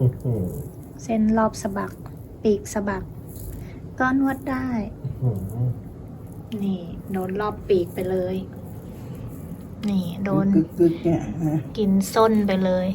อื้อหือเส้นรอบสะบัก ปีกสะบัก ก็นวดได้อื้อหือนี่ โดนรอบปีกไปเลย นี่ โดนกึกกึกๆเนี่ยนะกินส้นไปเลย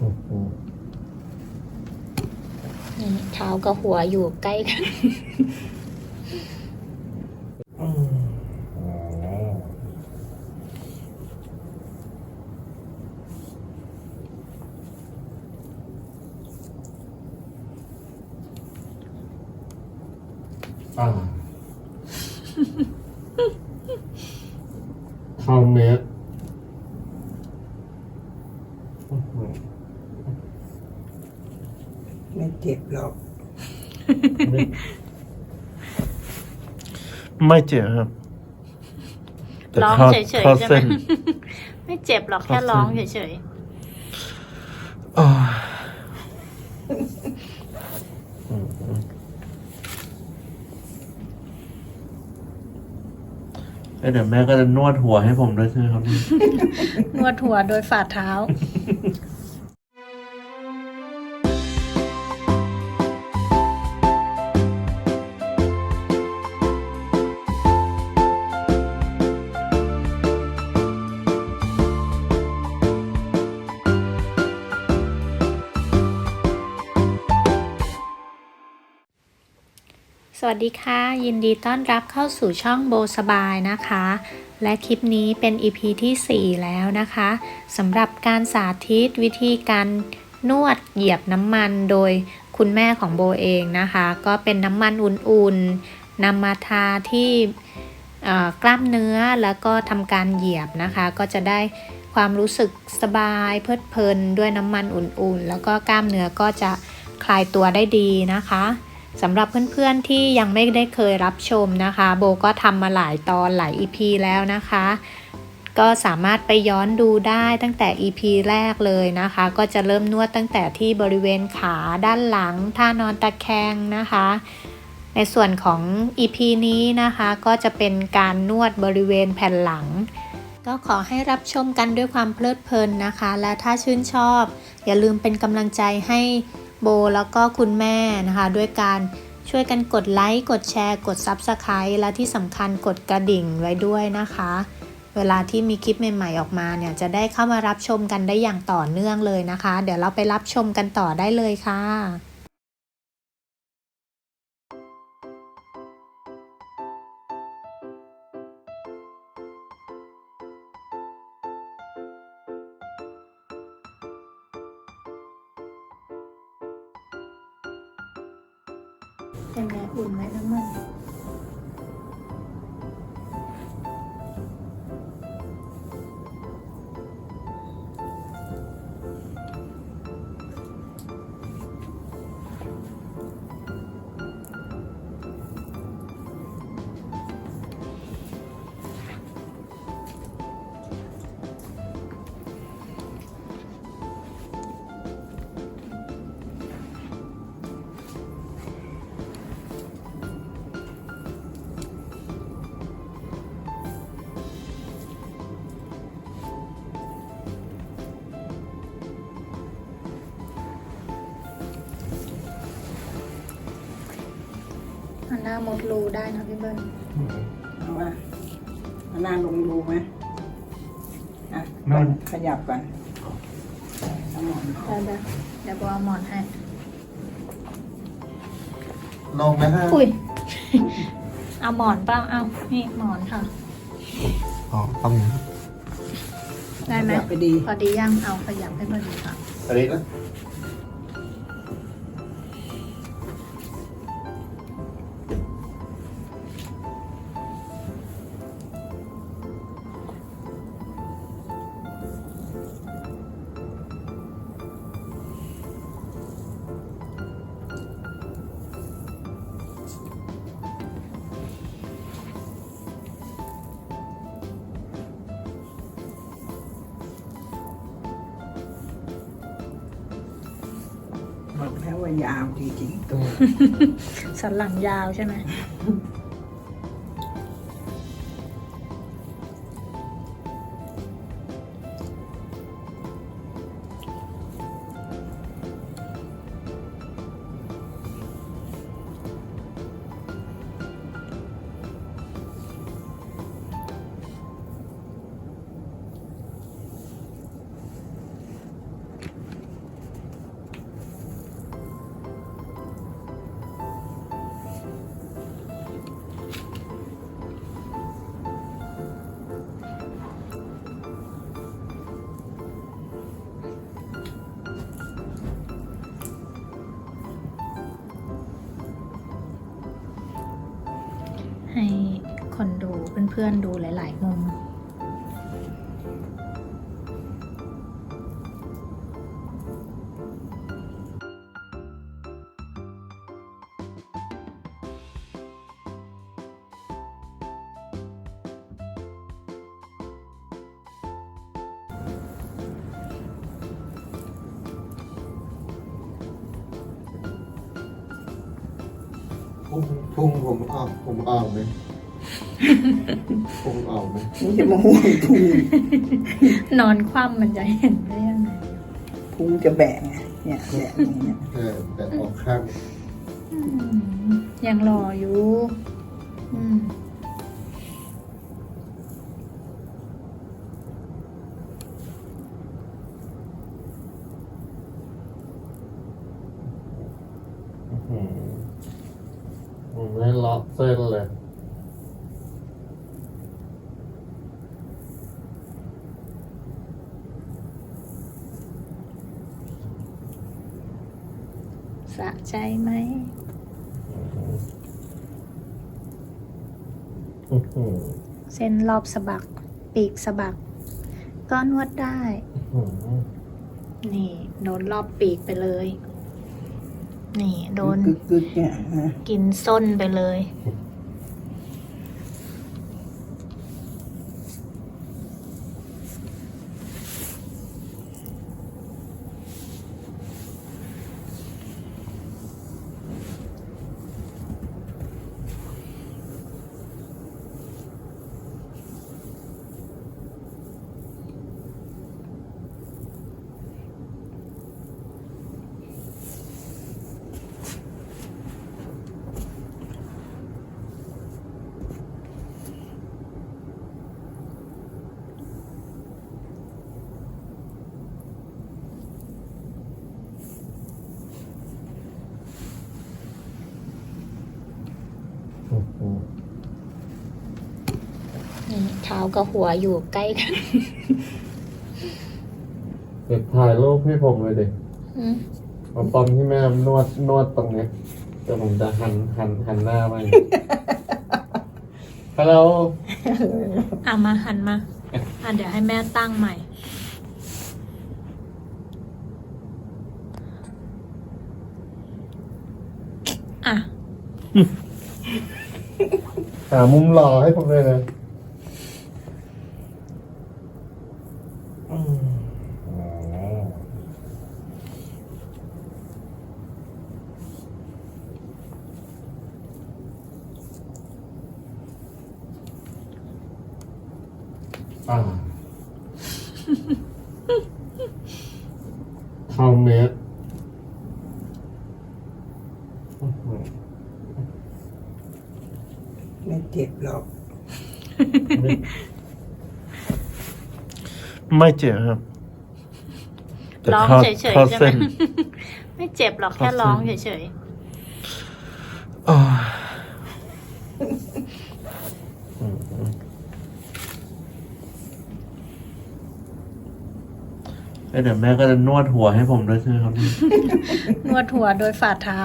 อื้อหือ นี่ เท้ากับหัวอยู่ใกล้กัน อ่าคราวนี้อื้อหือ ไม่เจ็บหรอก ไม่ ไม่เจ็บครับแต่ร้องข้าเฉยๆข้าใช่ไหม เส้น ไม่เจ็บหรอกเข้าแค่เส้นร้องเฉยอ่าอืมอืมเอ้ยเดี๋ยวแม่ก็จะนวดหัวให้ผมด้วยใช่ไหมครับเนี่ยๆนวดหัวโดยฝ่าเท้า วัสดีค่ะ ยินดีต้อนรับเข้าสู่ช่องโบสบายนะคะ และคลิปนี้เป็น EP ที่ 4 แล้วนะคะสำหรับการสาธิตวิธีการนวดเหยียบน้ำมันโดยคุณแม่ของโบเองนะคะ ก็เป็นน้ำมันอุ่นๆนำมาทาที่กล้ามเนื้อแล้วก็ทำการเหยียบนะคะ ก็จะได้ความรู้สึกสบายเพลิดเพลินด้วยน้ำมันอุ่นๆ แล้วก็กล้ามเนื้อก็จะคลายตัวได้ดีนะคะ สำหรับเพื่อนๆที่ยังไม่ได้เคยรับชมนะคะ โบก็ทำมาหลายตอนหลาย EP แล้วนะคะ ก็สามารถไปย้อนดูได้ตั้งแต่ EP แรกเลยนะคะ ก็จะเริ่มนวดตั้งแต่ที่บริเวณขาด้านหลังท่านอนตะแคงนะคะ ในส่วนของ EP นี้นะคะก็จะเป็นการนวดบริเวณแผ่นหลัง ก็ขอให้รับชมกันด้วยความเพลิดเพลินนะคะ และถ้าชื่นชอบ อย่าลืมเป็นกำลังใจให้ โบแล้วก็คุณแม่นะคะ ด้วยการช่วยกันกดไลค์ กดแชร์ กด Subscribe และที่สำคัญกดกระดิ่งไว้ด้วยนะคะ เวลาที่มีคลิปใหม่ ๆ ออกมาเนี่ย จะได้เข้ามารับชมกันได้อย่างต่อเนื่องเลยนะคะ เดี๋ยวเราไปรับชมกันต่อได้เลยค่ะ หน้าหมดรูได้นะพี่เบิ้ลเอาว่าเอาหน้าลงดูไหมอะนั่นขยับก่อนเอาหมอนเดี๋ยวเดี๋ยวเดี๋ยวโบเอาหมอนให้ ลงไหมฮะอุ้ย เอาหมอนเปล่าเอา นี่หมอนค่ะ อ๋อต้องได้ไหมขยับไปดี พอดียังเอาขยับให้พอดีค่ะอันนี้นะ ยาวจริงๆตัว สันหลังยาวใช่ไหม เพื่อนๆดูหลาย ๆ มุมพุงพุงผมออกผมออกไหม พุงออกไหมนี่จะมาห่วงพุงนอนคว่ำมันจะเห็นได้ยังไงพุงจะแบะไงเนี่ยแบะอย่างเงี้ยเออแต่ออกข้างอืมยังรออยู่อืมอืมผมไม่ล็อกเส้นเลย สะใจไหมอื้อหือเส้นรอบสะบัก ปีกสะบัก ก็นวดได้อื้อหือนี่ โดนรอบปีกไปเลย นี่ โดนกึกกึกๆเนี่ยนะกินส้นไปเลย อื้อหือ นี่เท้ากับหัวอยู่ใกล้กันเด็กถ่ายรูปให้ผมเลยดิอืมเอาตอนที่แม่นวดนวดตรงเนี้ยเดี๋ยวผมจะหันหันหันหน้าไปฮัลโหลอะมาหันมาอะเดี๋ยวให้แม่ตั้งใหม่ อะ หามุมหล่อให้ผมเลยนะ อ่าเข้าเมตรอื้อหือไม่เจ็บหรอก ไม่เจ็บครับแต่ร้องข้าเฉยๆข้าใช่ไหมเส้น ไม่เจ็บหรอกแค่เข้าเส้นร้องเฉยอ่าอืม เอ้ยเดี๋ยวแม่ก็จะนวดหัวให้ผมด้วยใช่ไหมครับๆนวดหัวโดยฝ่าเท้า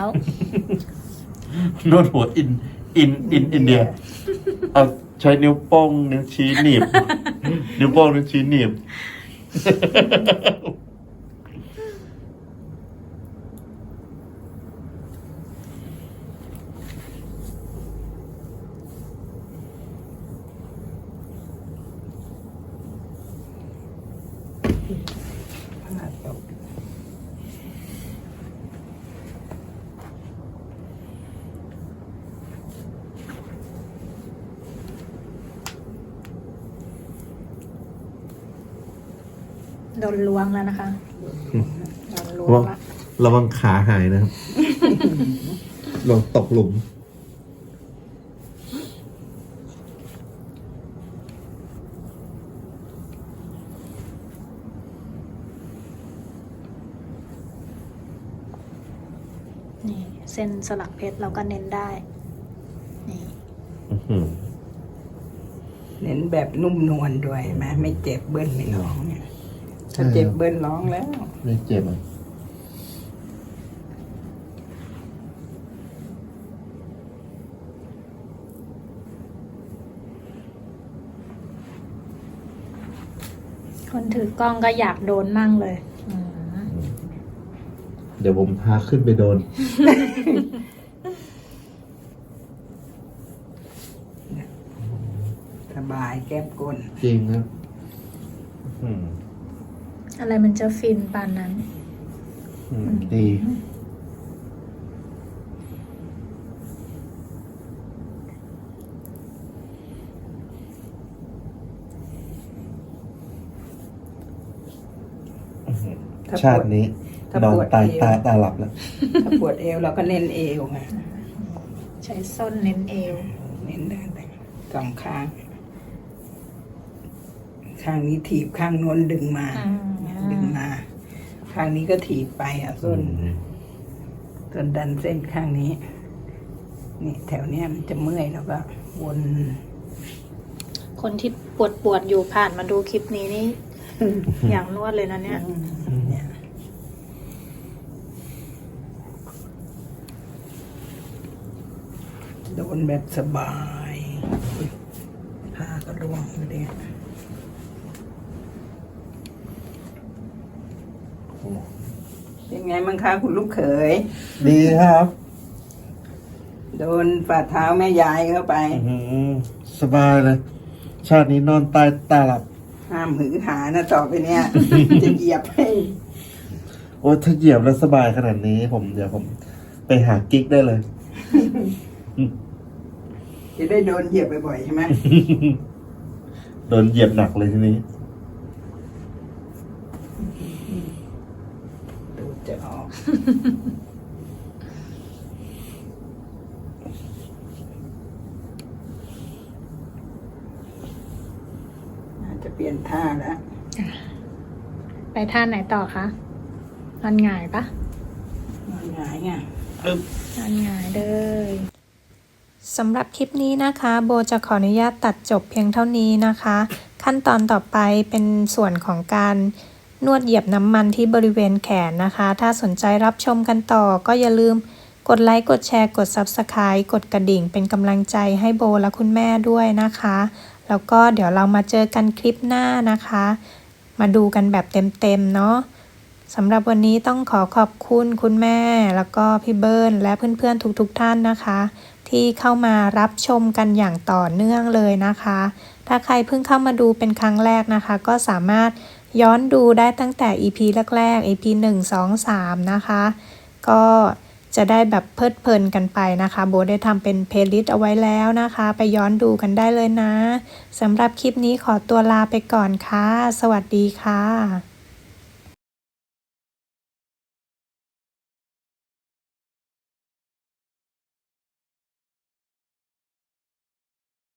นวดหัวอิน อิน อิน อินเดีย เอาใช้นิ้วโป้งนิ้วชี้หนีบ นิ้วโป้งนิ้วชี้หนีบ โดนล้วงแล้วนะคะโดนล้วระวังงละระวังขาหายนะครับ ลงตกหลุม นี่เส้นสลักเพชรเราก็เน้นได้ นี่อื้อหือเน้นแบบนุ่มนวลด้วยเห็นไหมไม่เจ็บเบิ้ลไม่ร้องเนี่ย ถ้าเจ็บเบิ้ลร้องแล้ว ไม่เจ็บอะคนถือกล้องก็อยากโดนมั่งเลยอืมเดี๋ยวผมพาขึ้นไปโดน สบายแก้มก้น จริงครับอืม อะไรมันจะฟินปานนั้น อืมดีถ้าชาปวติดนี้ถ้านอนปวดตายเอวตาตาหลับแล้ว ถ้าปวดเอวเราก็เน้นเอวไงใช้ส้นเน้นเอว เน้นได้แต่สองข้าง ข้างนี้ถีบข้างโน้นดึงมา อืม ดึงมาข้างนี้ก็ถีบไปอะส้นอืมส้นดันเส้นข้างนี้ นี่แถวเนี้ยมันจะเมื่อยแล้วก็วนคนที่ปวดปวดๆอยู่ผ่านมาดูคลิปนี้นี่ อย่างนวดเลยนะเนี่ยเนี่ยโดนแบบสบายอุ๊ยผ้าก็ร่วงไปเลย เป็นไงมั้งคะคุณลูกเขย ดีครับ โดนฝ่าเท้าแม่ยายเข้าไป อื้อหือสบายเลย ชาตินี้นอนตายตาหลับ ห้ามหือหานะต่อไปเนี่ย จะเหยียบให้โอ้ถ้าเหยียบแล้วสบายขนาดนี้ ผมเดี๋ยวผม ไปหากิ๊กได้เลย จะได้โดนเหยียบบ่อยๆใช่ไหมโดนเหยียบหนักเลยทีนี้ ตูดจะออก น่าจะเปลี่ยนท่าแล้ว ไปท่าไหนต่อคะนอนหงายปะนอนหงายไงนอนหงายเลยสำหรับคลิปนี้นะคะ โบจะขออนุญาตตัดจบเพียงเท่านี้นะคะ ขั้นตอนต่อไปเป็นส่วนของการ นวดเหยียบน้ำมันที่บริเวณแขนนะคะ ถ้าสนใจรับชมกันต่อก็อย่าลืมกดไลค์ กดแชร์ กด Subscribe กดกระดิ่ง เป็นกำลังใจให้โบและคุณแม่ด้วยนะคะ แล้วก็เดี๋ยวเรามาเจอกันคลิปหน้านะคะ มาดูกันแบบเต็มๆเนาะสำหรับวันนี้ต้องขอขอบคุณคุณแม่ แล้วก็พี่เบิ้ลและเพื่อนๆทุกๆท่านนะคะ ที่เข้ามารับชมกันอย่างต่อเนื่องเลยนะคะ ถ้าใครเพิ่งเข้ามาดูเป็นครั้งแรกนะคะ ก็สามารถ ย้อนดูได้ตั้งแต่ EP แรกๆ EP 1 2 3 นะคะ ก็จะได้แบบเพลิดเพลินกันไปนะคะ โบได้ทำเป็นเพลย์ลิสต์เอาไว้แล้วนะคะ ไปย้อนดูกันได้เลยนะสำหรับคลิปนี้ขอตัวลาไปก่อนค่ะ สวัสดีค่ะ